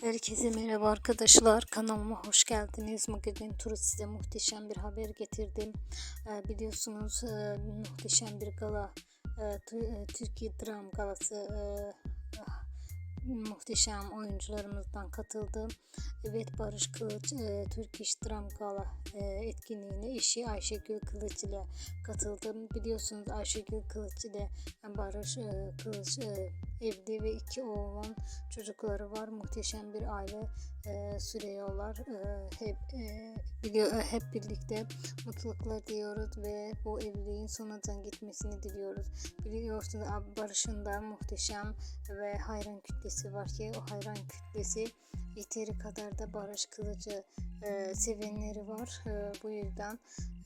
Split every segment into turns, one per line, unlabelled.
Herkese merhaba arkadaşlar. Kanalıma hoş geldiniz. Magazin Turu size muhteşem bir haber getirdim. Ee, biliyorsunuz e, muhteşem bir gala e, e, Türkiye Dram Galası ah, muhteşem oyuncularımızdan katıldı. Evet Barış Kılıç e, Türk İş Dram Gala e, etkinliğine eşi Ayşegül Kılıç ile katıldı. Biliyorsunuz Ayşegül Kılıç ile Barış e, Kılıç e, evli ve iki oğlan çocukları var. Muhteşem bir aile e, sürüyorlar. E, hep e, biliyor e, hep birlikte mutluluklar diliyoruz ve bu evliliğin sonradan gitmesini diliyoruz. Biliyorsunuz Barış'ın da muhteşem ve hayran kütlesi var ki o hayran kütlesi yeteri kadar da Barış Kılıcı e, sevenleri var. E, bu yüzden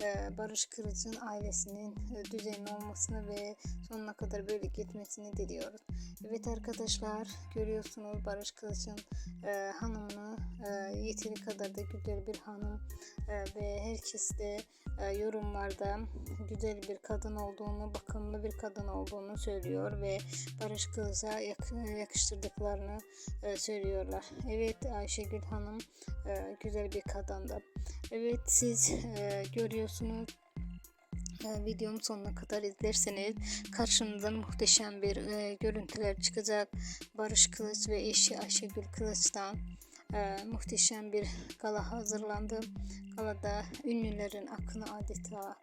e, Barış Kılıç'ın ailesinin e, düzenli olmasını ve sonuna kadar böyle gitmesini diliyoruz. Evet arkadaşlar görüyorsunuz Barış Kılıç'ın e, hanımını e, yeteri kadar da güzel bir hanım e, ve herkes de e, yorumlarda güzel bir kadın olduğunu, bakımlı bir kadın olduğunu söylüyor ve Barış Kılıç'a yak- yakıştırdıklarını e, söylüyorlar. Evet Ayşegül Hanım e, güzel bir kadındı. Evet siz görüyorsunuz videomu sonuna kadar izlerseniz karşınıza muhteşem bir e, görüntüler çıkacak. Barış Kılıç ve eşi Ayşegül Kılıç'tan e, muhteşem bir gala hazırlandı. Galada ünlülerin akını adeta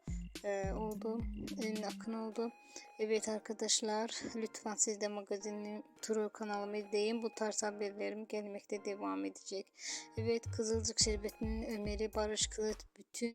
e, oldu. Ünlü akın oldu. Evet arkadaşlar lütfen siz de magazin turu kanalımı izleyin. Bu tarz haberlerim gelmekte devam edecek. Evet Kızılcık Şerbeti'nin Ömer'i Barış Kılıç bütün